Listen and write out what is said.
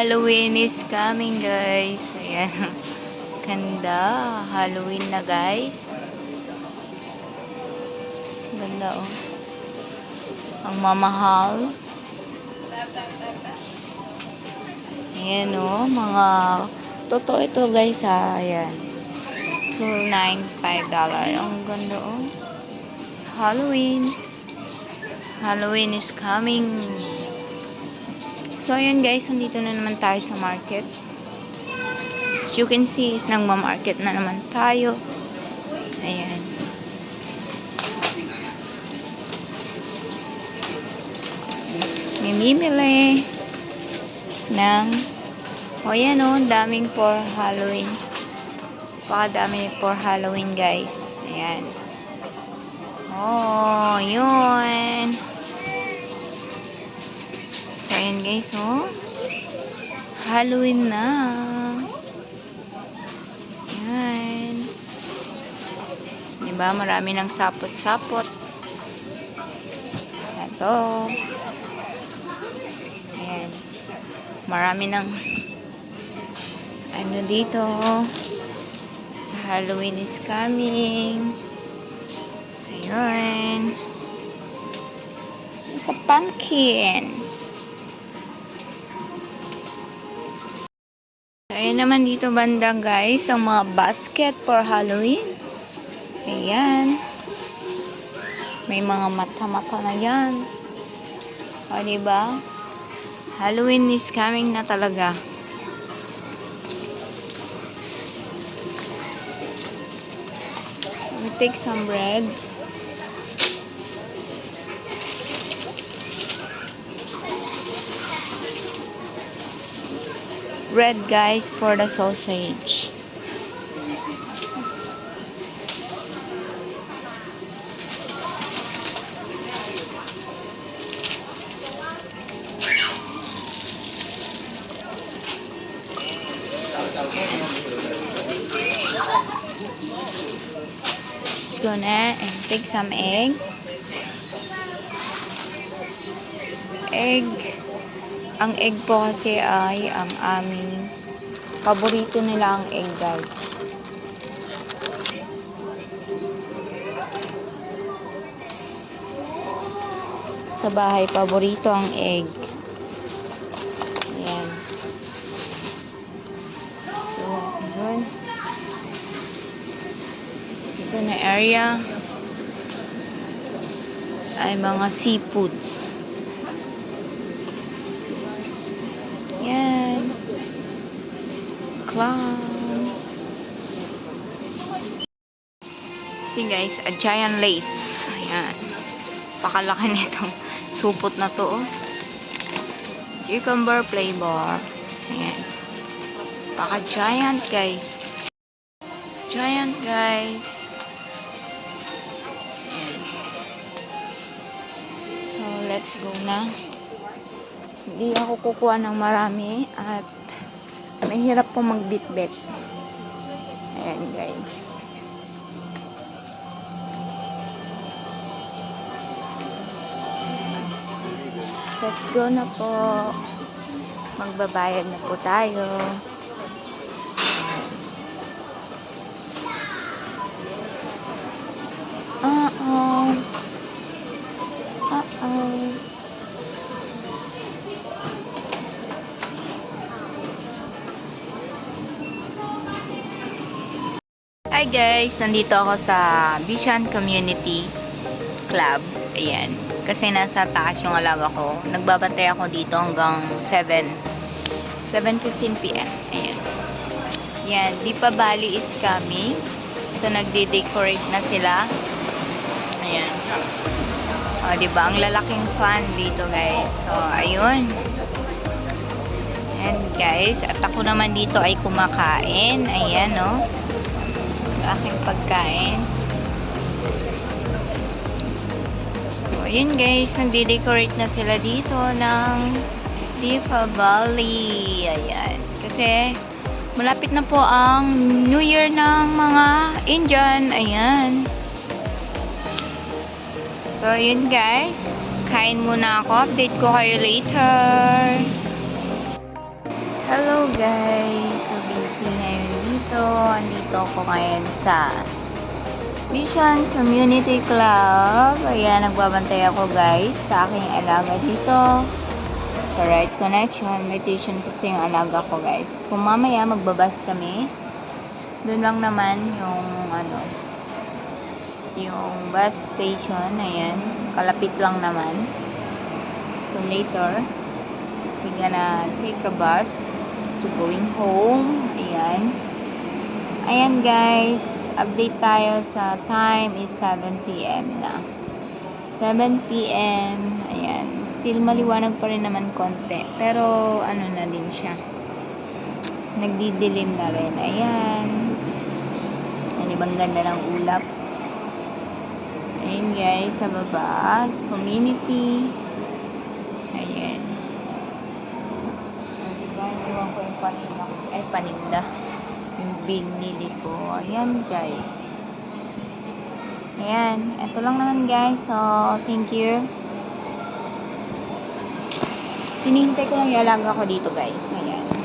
Halloween is coming, guys. Ayan. Ganda. Halloween na, guys. Ganda, oh. Ang mamahal. Ayan, oh. Mga... Totoo ito, guys, ha. Ayan. $295. Ang ganda, oh. It's Halloween. Halloween is coming. So, ayun guys, nandito na naman tayo sa market. As you can see, is nagma-market na naman tayo. Ayan. Mimimili ng o yan o, daming for Halloween. Pakadami for Halloween guys. Ayan. Oh, yun. Guys, oh. Halloween na. Ayan. Diba, marami ng sapot-sapot. Ito. Ayan. Marami ng ano dito. Sa Halloween is coming. Ayun. Sa pumpkin. Ayan naman dito banda guys, ang mga basket for Halloween. Ayan. May mga mata-mata na yan. O, diba? Halloween is coming na talaga. We take some bread. Bread guys for the sausage. Let's go na and take some egg. Egg. Ang egg po kasi ay ang aming paborito nila ang egg guys. Sa bahay, paborito ang egg. Ayan. So. Ito na area ay mga seafoods. Yan. Clown. See guys, a giant lace. Ayan. Pakalaki nitong supot na to. Oh. Cucumber flavor. Ayan. Paka-giant guys. Giant guys. So, let's go na. Hindi ako kukuha ng marami at mahirap po magbitbit. Ayan guys. Let's go na po. Magbabayad na po tayo. Hi guys, nandito ako sa Bishan Community Club. Ayan. Kasi nasa taas yung alaga ko. Nagbabantay ako dito hanggang 7. 7.15 p.m. Ayan. Yan. Dipa Bali is coming. So, nagde-decorate na sila. Ayan. O, diba? Ang lalaking fan dito, guys. So, ayun. And guys, at ako naman dito ay kumakain. Ayan, no? Yung aking pagkain. So, ayun guys, nagde-decorate na sila dito ng Dipa Valley. Ayan. Kasi, malapit na po ang New Year ng mga Indian. Ayan. So, yun guys. Kain muna ako. Update ko kayo later. Hello guys! So. Andito ako ngayon sa Vision Community Club. Ayan, nagbabantay ako guys sa aking alaga dito. Sa Right Connection. May tuition kasi yung alaga ko guys. Kung mamaya magbabas kami, doon lang naman yung ano, yung bus station. Ayan, kalapit lang naman. So later, we gonna take a bus to going home. Ayan. Ayan guys, update tayo sa time is 7 p.m. na. 7 p.m. Ayan. Still maliwanag pa rin naman konti. Pero ano na din siya. Nagdidilim na rin. Ayan. Ano bang ganda ng ulap. Ayan guys, sa baba. Community. Ayan. Diba, iwan ko yung paninda. Ay, paninda. Binili ko. Ayan, guys. Ayan. Ito lang naman, guys. So, thank you. Pinihintay ko lang yung alaga ko dito, guys. Ayan.